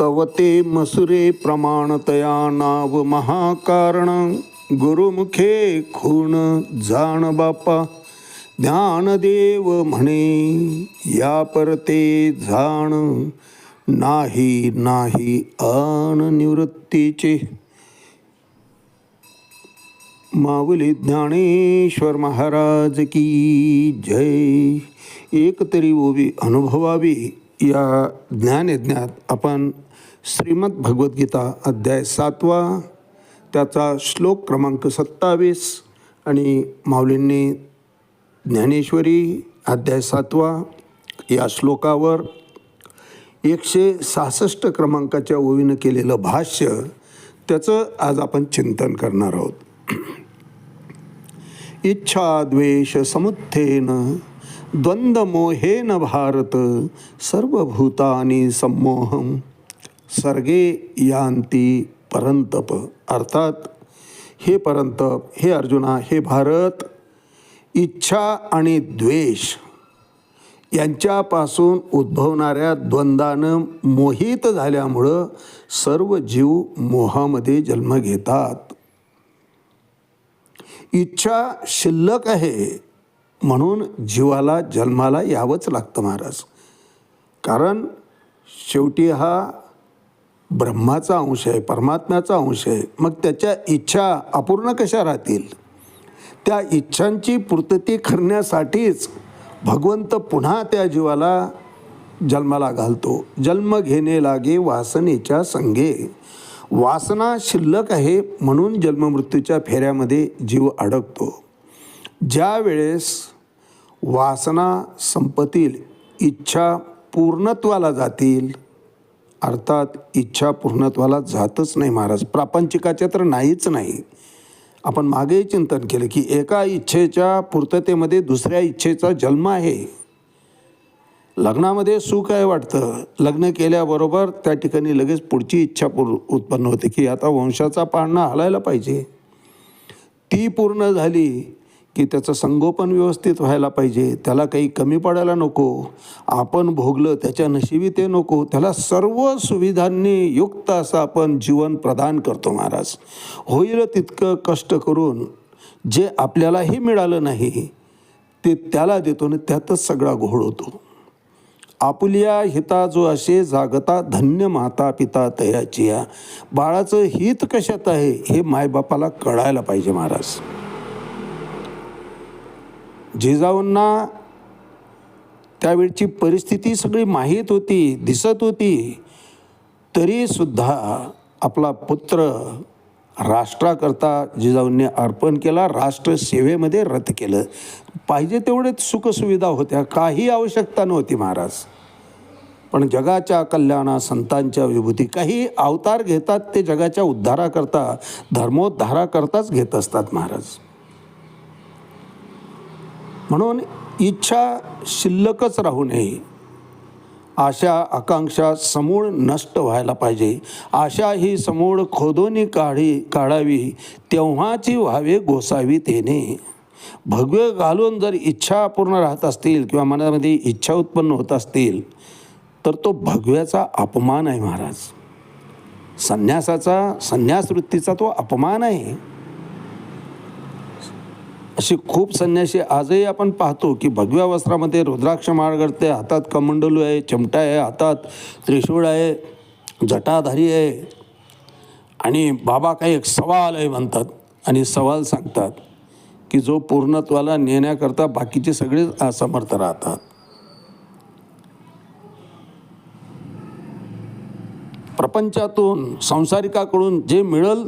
तव ते मसुरे प्रमाणतया नाव महाकारण. गुरुमुखे खूण जाण बापा. ज्ञानदेव म्हणे या परते जाण. नाही नाही अन निवृत्तीचे. माऊली ज्ञानेश्वर महाराज की जय. एकतरी ओवी अनुभवावी. या ज्ञानयज्ञात आपण श्रीमद भगवद्गीता अध्याय सातवा त्याचा श्लोक क्रमांक सत्तावीस आणि माऊलींनी ज्ञानेश्वरी अध्याय सातवा या श्लोकावर एकशे सहासष्ट क्रमांकाच्या ओवीनं केलेलं भाष्य त्याचं आज आपण चिंतन करणार आहोत. इच्छा द्वेष समुत्थेन द्वंद्वमोहेन भारत सर्वभूतानी संमोहम सर्गे यांती परंतप अर्थात हे परंतप हे अर्जुना हे भारत इच्छा आणि द्वेष यांच्यापासून उद्भवणाऱ्या द्वंद्वानं मोहित झाल्यामुळं सर्व जीव मोहामध्ये जन्म घेतात. इच्छा शिल्लक आहे म्हणून जीवाला जन्माला यावंच लागतं महाराज. कारण शेवटी हा ब्रह्माचा अंश आहे परमात्म्याचा अंश आहे. मग त्याच्या इच्छा अपूर्ण कशा राहतील? त्या इच्छांची पूर्तती करण्यासाठीच भगवंत पुन्हा त्या जीवाला जन्माला घालतो. जन्म घेणे लागे वासनेच्या संगे. वासना शिल्लक आहे म्हणून जन्ममृत्यूच्या फेऱ्यामध्ये जीव अडकतो. ज्या वेळेस वासना संपतील इच्छा पूर्णत्वाला जातील अर्थात इच्छा पूर्णत्वाला जातच नाही महाराज. प्रापंचिकाच्या तर नाहीच नाही. आपण मागेही चिंतन केलं की एका इच्छेच्या पूर्ततेमध्ये दुसऱ्या इच्छेचा जन्म आहे. लग्नामध्ये सुख आहे वाटतं. लग्न केल्याबरोबर त्या ठिकाणी लगेच पुढची इच्छा पूर उत्पन्न होते की आता वंशाचा पाळणा हलायला पाहिजे. ती पूर्ण झाली की त्याचं संगोपन व्यवस्थित व्हायला पाहिजे त्याला काही कमी पडायला नको आपण भोगलं त्याच्या नशिबी ते नको त्याला सर्व सुविधांनी युक्त असं आपण जीवन प्रदान करतो महाराज. होईल तितकं कष्ट करून जे आपल्यालाही मिळालं नाही ते त्याला देतो आणि त्यातच सगळा घोळ होतो. आपुलिया हिता जो असे जागता धन्य माता पिता तयाचिया बाळाचं हित कशात आहे हे मायबापाला कळायला पाहिजे महाराज. जिजाऊंना त्यावेळची परिस्थिती सगळी माहीत होती दिसत होती. तरीसुद्धा आपला पुत्र राष्ट्राकरता जिजाऊंनी अर्पण केला राष्ट्रसेवेमध्ये रद्द केलं. पाहिजे तेवढे सुखसुविधा होत्या काही आवश्यकता नव्हती महाराज. पण जगाच्या कल्याणा संतांच्या विभूती काही अवतार घेतात ते जगाच्या उद्धाराकरता धर्मोद्धाराकरताच घेत असतात महाराज. म्हणून इच्छा शिल्लकच राहू नये. आशा आकांक्षा समूळ नष्ट व्हायला पाहिजे. आशा ही समूळ खोदोनी काढी काढावी तेव्हाची व्हावे गोसावी तेने. भगवे घालून जर इच्छा अपूर्ण राहत असतील किंवा मनामध्ये इच्छा उत्पन्न होत असतील तर तो भगव्याचा अपमान आहे महाराज. संन्यासाचा संन्यास वृत्तीचा तो अपमान आहे. अशी खूप संन्यासी आजही आपण पाहतो की भगव्या वस्त्रामध्ये रुद्राक्ष माळ करते हातात कमंडलू आहे चिमटा आहे हातात त्रिशूळ आहे जटाधारी आहे. आणि बाबा काही एक सवाल आहे म्हणतात आणि सवाल सांगतात की जो पूर्णत्वाला नेण्याकरता बाकीचे सगळेच असमर्थ राहतात. प्रपंचातून संसारिकाकडून जे मिळल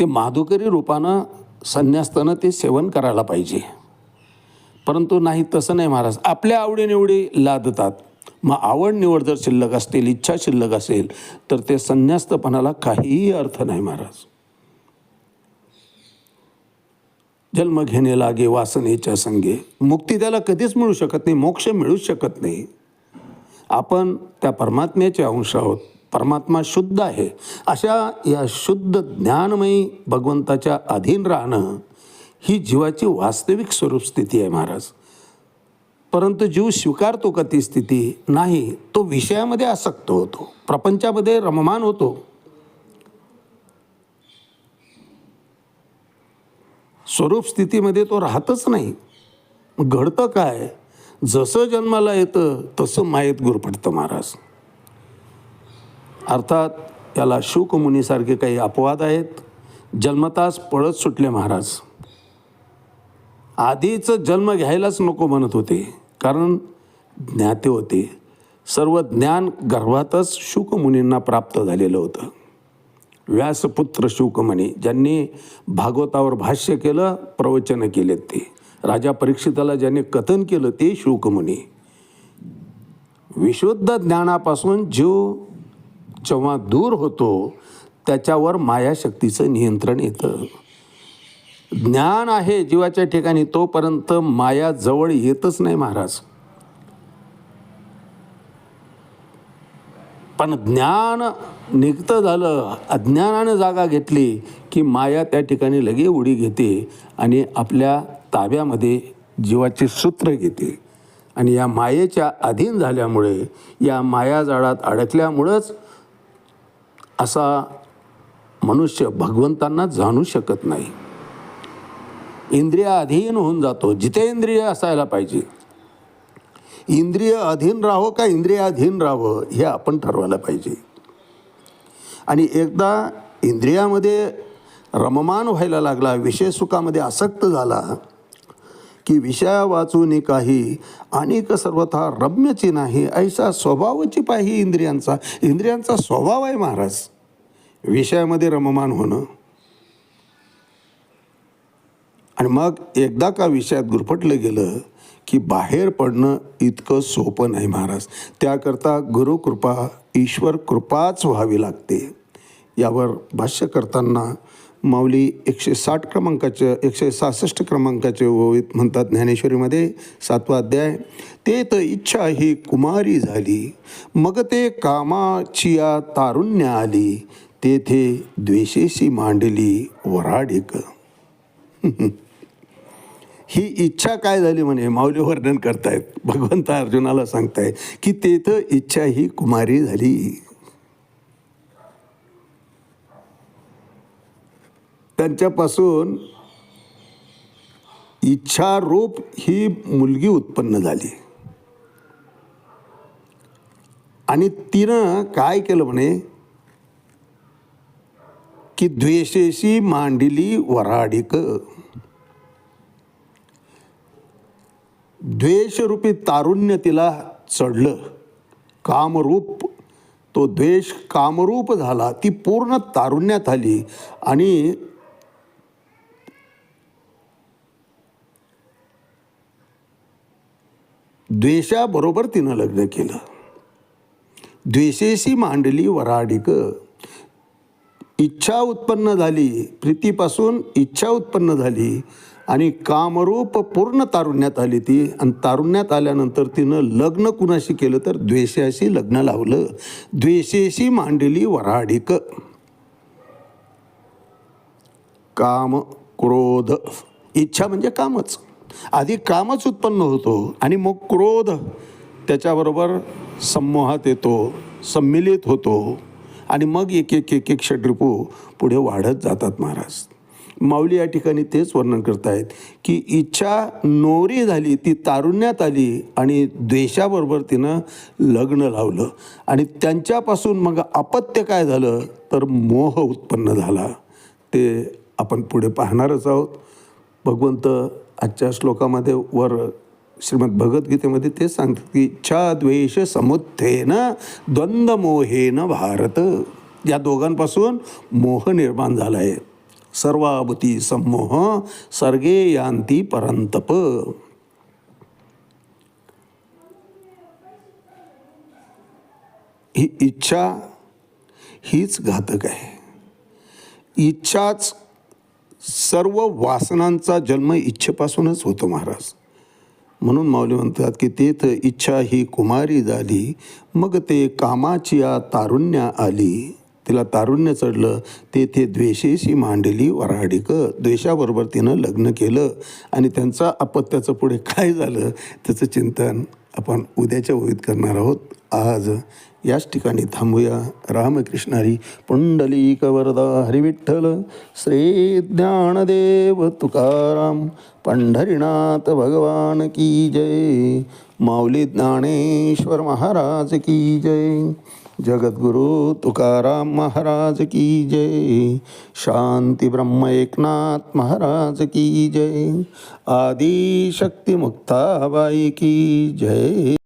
ते माधुकरी रूपानं संन्यासतानं ते सेवन करायला पाहिजे. परंतु नाही तसं नाही महाराज. आपल्या आवडीनिवडी लादतात. मग आवड निवड जर शिल्लक असतील इच्छा शिल्लक असेल तर ते संन्यास्तपणाला काहीही अर्थ नाही महाराज. जन्म घेणे लागे वासनेच्या संगे. मुक्ती त्याला कधीच मिळू शकत नाही मोक्ष मिळूच शकत नाही. आपण त्या परमात्म्याचे अंश आहोत. परमात्मा शुद्ध आहे. अशा या शुद्ध ज्ञानमयी भगवंताच्या अधीन राहणं ही जीवाची वास्तविक स्वरूप स्थिती आहे महाराज. परंतु जीव स्वीकारतो का ती स्थिती? नाही तो विषयामध्ये आसक्त होतो. प्रपंचामध्ये रममान होतो. स्वरूप स्थितीमध्ये तो राहतच नाही. घडतं काय? जसं जन्माला येतं तसं मायेत गुरफटतं महाराज. अर्थात याला शुकमुनीसारखे काही अपवाद आहेत? जन्मतास पळत सुटले महाराज. आधीच जन्म घ्यायलाच नको म्हणत होते कारण ज्ञाते होते. सर्व ज्ञान गर्भातच शुकमुनींना प्राप्त झालेलं होतं. व्यासपुत्र शुकमणी ज्यांनी भागवतावर भाष्य केलं प्रवचनं केलेत ते. राजा परीक्षिताला ज्यांनी कथन केलं ते शुकमुनी विशुद्ध ज्ञानापासून जीव जेव्हा दूर होतो त्याच्यावर मायाशक्तीचं नियंत्रण येतं. ज्ञान आहे जीवाच्या ठिकाणी तोपर्यंत माया जवळ येतच नाही महाराज. पण ज्ञान निघतं झालं अज्ञानानं जागा घेतली की माया त्या ठिकाणी लगे उडी घेते आणि आपल्या ताब्यामध्ये जीवाचे सूत्र घेते. आणि या मायेच्या अधीन झाल्यामुळे या माया जाळात अडकल्यामुळंच असा मनुष्य भगवंतांना जाणू शकत नाही. इंद्रिय अधीन होऊन जातो. जिथे इंद्रिय असायला पाहिजे. इंद्रिय अधीन राहो का इंद्रिय अधीन राहावं हे आपण ठरवायला पाहिजे. आणि एकदा इंद्रियामध्ये रममान व्हायला लागला विषय सुखामध्ये आसक्त झाला की विषया वाचून काही अनेक सर्वथा रम्यची नाही ऐसा स्वभावची पाही इंद्रियांचा इंद्रियांचा स्वभाव आहे महाराज. विषयामध्ये रममान होणं. आणि मग एकदा का विषयात गुरफटलं गेलं की बाहेर पडणं इतकं सोपं नाही महाराज. त्याकरता गुरुकृपा ईश्वर कृपाच व्हावी लागते. यावर भाष्य करताना माऊली एकशे साठ क्रमांकाचे एकशे सहासष्ट क्रमांकाचे ओवीत म्हणतात ज्ञानेश्वरीमध्ये सातवा अध्याय ते तर इच्छा ही कुमारी झाली मग ते कामाचिया तारुण्य आली तेथे द्वेषेशी मांडली वराडिक. ही इच्छा काय झाली म्हणे? माऊली वर्णन करतायत. भगवंत अर्जुनाला सांगताय की तेथं इच्छा ही कुमारी झाली. त्यांच्यापासून इच्छारूप ही मुलगी उत्पन्न झाली. आणि तिनं काय केलं म्हणे? की द्वेषेशी मांडिली वराडिक. द्वेषरूपी तारुण्य तिला चढलं. कामरूप तो द्वेष कामरूप झाला. ती पूर्ण तारुण्यात आली आणि द्वेषाबरोबर तिनं लग्न केलं. द्वेषेशी मांडली वराडिक. इच्छा उत्पन्न झाली प्रीतीपासून इच्छा उत्पन्न झाली आणि कामरूप पूर्ण तारुण्यात आली ती. आणि तारुण्यात आल्यानंतर तिनं लग्न कुणाशी केलं तर द्वेषाशी लग्न लावलं. द्वेषेशी मांडली वराडिक काम क्रोध. इच्छा म्हणजे कामच. आधी कामच उत्पन्न होतो आणि मग क्रोध. त्याच्याबरोबर संमोहात येतो सम्मिलित होतो. आणि मग एक एक एक एक षड्रिपू पुढे वाढत जातात महाराज. माऊली या ठिकाणी तेच वर्णन करतायत की इच्छा नोरी झाली ती तारुण्यात आली आणि द्वेषाबरोबर तिनं लग्न लावलं. आणि त्यांच्यापासून मग अपत्य काय झालं? तर मोह उत्पन्न झाला. ते आपण पुढे पाहणारच आहोत. भगवंत आजच्या श्लोकामध्ये वर श्रीमद भगवद्गीतेमध्ये ते सांगतात की इच्छा द्वेष समुत्थेन द्वंद्वमोहेन भारत. या दोघांपासून मोह निर्माण झाला आहे सर्वाभूती समोह सर्गे यांती परंतप ही इच्छा हीच घातक आहे. इच्छाच सर्व वासनांचा जन्म इच्छेपासूनच होतो महाराज. म्हणून माऊली म्हणतात की तेथ इच्छा ही कुमारी झाली मग ते कामाची या तारुण्या आली. तिला तारुण्य चढलं तेथे द्वेषेशी मांडली वराडिक. द्वेषाबरोबर तिनं लग्न केलं आणि त्यांचा अपत्याचं पुढे काय झालं त्याचं चिंतन? आपण उद्याच्या ओळीत करणार आहोत. आज याच ठिकाणी थांबूया. रामकृष्णारी पुंडलिक वरदा हरिविठ्ठल श्री ज्ञानदेव तुकाराम पंढरीनाथ भगवान की जय माऊली ज्ञानेश्वर महाराज की जय. जगद्गुरु तुकाराम महाराज की जय। शांती ब्रह्म एकनाथ महाराज की जय। आदिशक्ती मुक्ताबाई की जय।